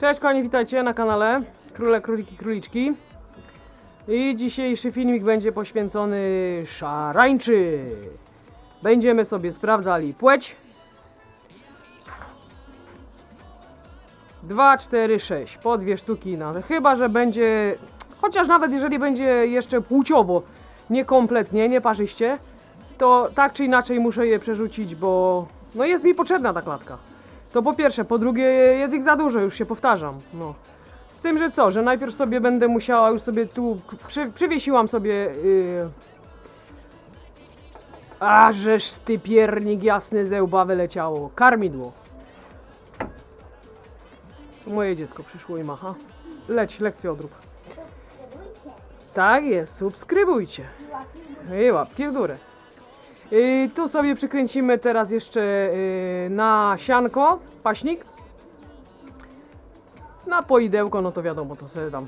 Cześć kochani, witajcie na kanale Króle, Króliki, Króliczki. I dzisiejszy filmik będzie poświęcony szarańczy. Będziemy sobie sprawdzali płeć. 2, 4, 6 Po dwie sztuki na Chyba, że będzie Chociaż nawet jeżeli będzie jeszcze płciowo Niekompletnie, nieparzyście To tak czy inaczej muszę je przerzucić, bo No jest mi potrzebna ta klatka to po pierwsze, po drugie jest ich za dużo, już się powtarzam. No. Z tym, że co, że najpierw sobie będę musiała już sobie tu, przy, przywiesiłam sobie yy... A, żeż ty piernik jasny ze łba wyleciało. Karmidło. Moje dziecko przyszło i macha. Leć, lekcję odrób. Tak jest, subskrybujcie. I łapki w górę. I tu sobie przykręcimy teraz jeszcze yy, na sianko, paśnik. Na poidełko, no to wiadomo, to sobie tam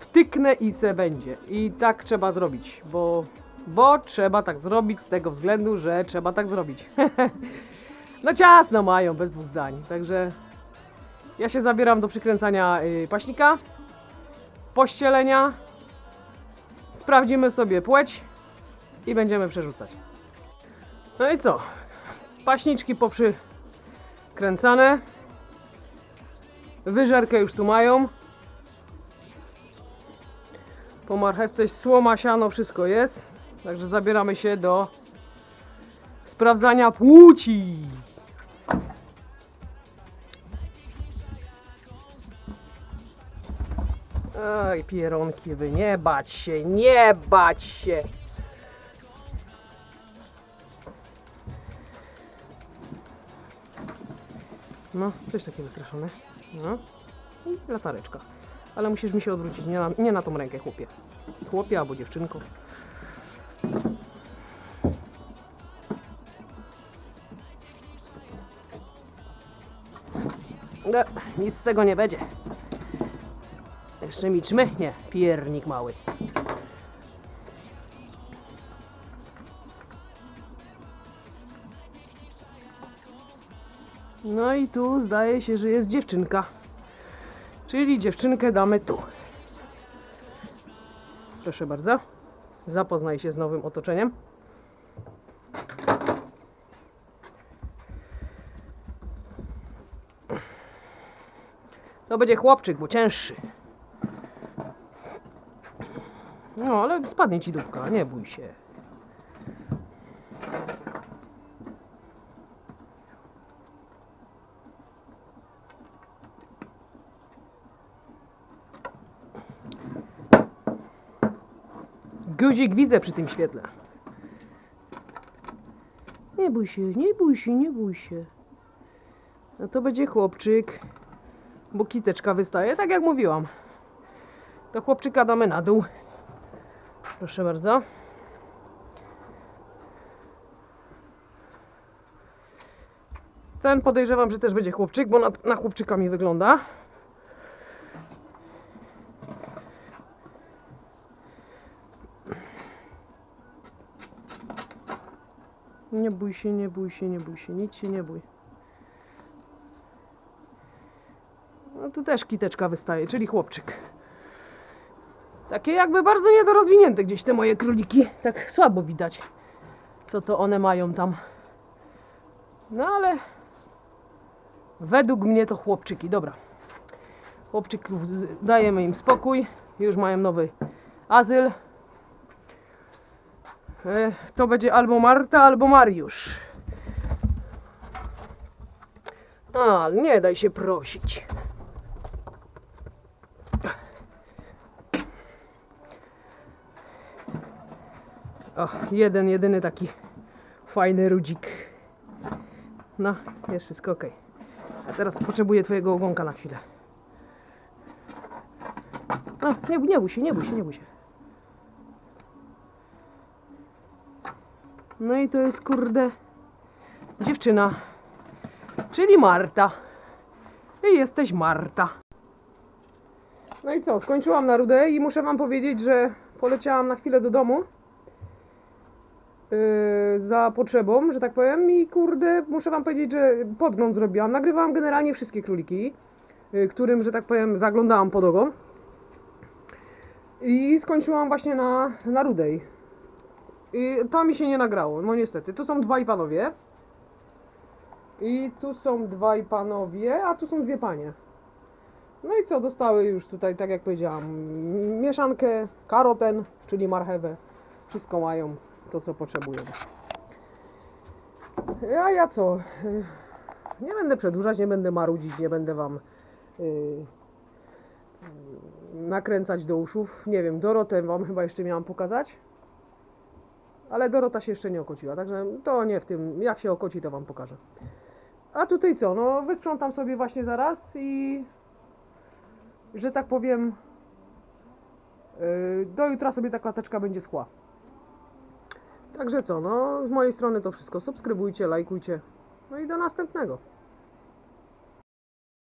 wtyknę i se będzie. I tak trzeba zrobić, bo, bo trzeba tak zrobić z tego względu, że trzeba tak zrobić. no ciasno mają, bez dwóch zdań. Także ja się zabieram do przykręcania yy, paśnika, pościelenia. Sprawdzimy sobie płeć i będziemy przerzucać. No i co? Paśniczki poprzykręcane. Wyżerkę już tu mają. Po marchewce słoma, siano, wszystko jest. Także zabieramy się do sprawdzania płci. Oj, pieronki wy, nie bać się, nie bać się. No, coś takiego wystraszone. No. I latareczka. Ale musisz mi się odwrócić, nie na, nie na tą rękę, chłopie. Chłopie albo dziewczynko. No, nic z tego nie będzie. Jeszcze mi czmychnie, piernik mały. No i tu zdaje się, że jest dziewczynka. Czyli dziewczynkę damy tu. Proszę bardzo. Zapoznaj się z nowym otoczeniem. To będzie chłopczyk, bo cięższy. No, ale spadnie ci dupka, nie bój się. Guzik widzę przy tym świetle. Nie bój się, nie bój się, nie bój się. No to będzie chłopczyk, bo kiteczka wystaje, tak jak mówiłam. To chłopczyka damy na dół. Proszę bardzo. Ten podejrzewam, że też będzie chłopczyk, bo na, na chłopczyka mi wygląda. Nie bój się, nie bój się, nie bój się, nic się nie bój. No tu też kiteczka wystaje, czyli chłopczyk. Takie jakby bardzo niedorozwinięte gdzieś te moje króliki. Tak słabo widać, co to one mają tam. No ale według mnie to chłopczyki. Dobra. Chłopczyków dajemy im spokój. Już mają nowy azyl. E, To będzie albo Marta, albo Mariusz. A, nie daj się prosić. O, jeden, jedyny taki fajny rudzik. No, jest wszystko ok. A teraz potrzebuję twojego ogonka na chwilę. No, nie, nie bój się, nie bój się, nie bój się. No i to jest kurde dziewczyna, czyli Marta. I jesteś Marta. No i co, skończyłam na rudę i muszę wam powiedzieć, że poleciałam na chwilę do domu. Yy, za potrzebą, że tak powiem i kurde, muszę wam powiedzieć, że podgląd zrobiłam. Nagrywałam generalnie wszystkie króliki. y, którym, że tak powiem, zaglądałam pod ogon. I skończyłam właśnie na, na rudej. I to mi się nie nagrało, no niestety. Tu są dwaj panowie. I tu są dwaj panowie, a tu są dwie panie. No i co, dostały już tutaj, tak jak powiedziałam, mieszankę, karoten, czyli marchewę. Wszystko mają, to co potrzebują. A ja co? y, Nie będę przedłużać, nie będę marudzić, nie będę wam y, nakręcać do uszów. Nie wiem, Dorotę wam chyba jeszcze miałam pokazać. Ale Dorota się jeszcze nie okociła, także to nie w tym. Jak się okoci, to wam pokażę. A tutaj co? No, wysprzątam sobie właśnie zaraz i że tak powiem, yy, do jutra sobie ta klateczka będzie skła. Także co, no, z mojej strony to wszystko. Subskrybujcie, lajkujcie. No i do następnego.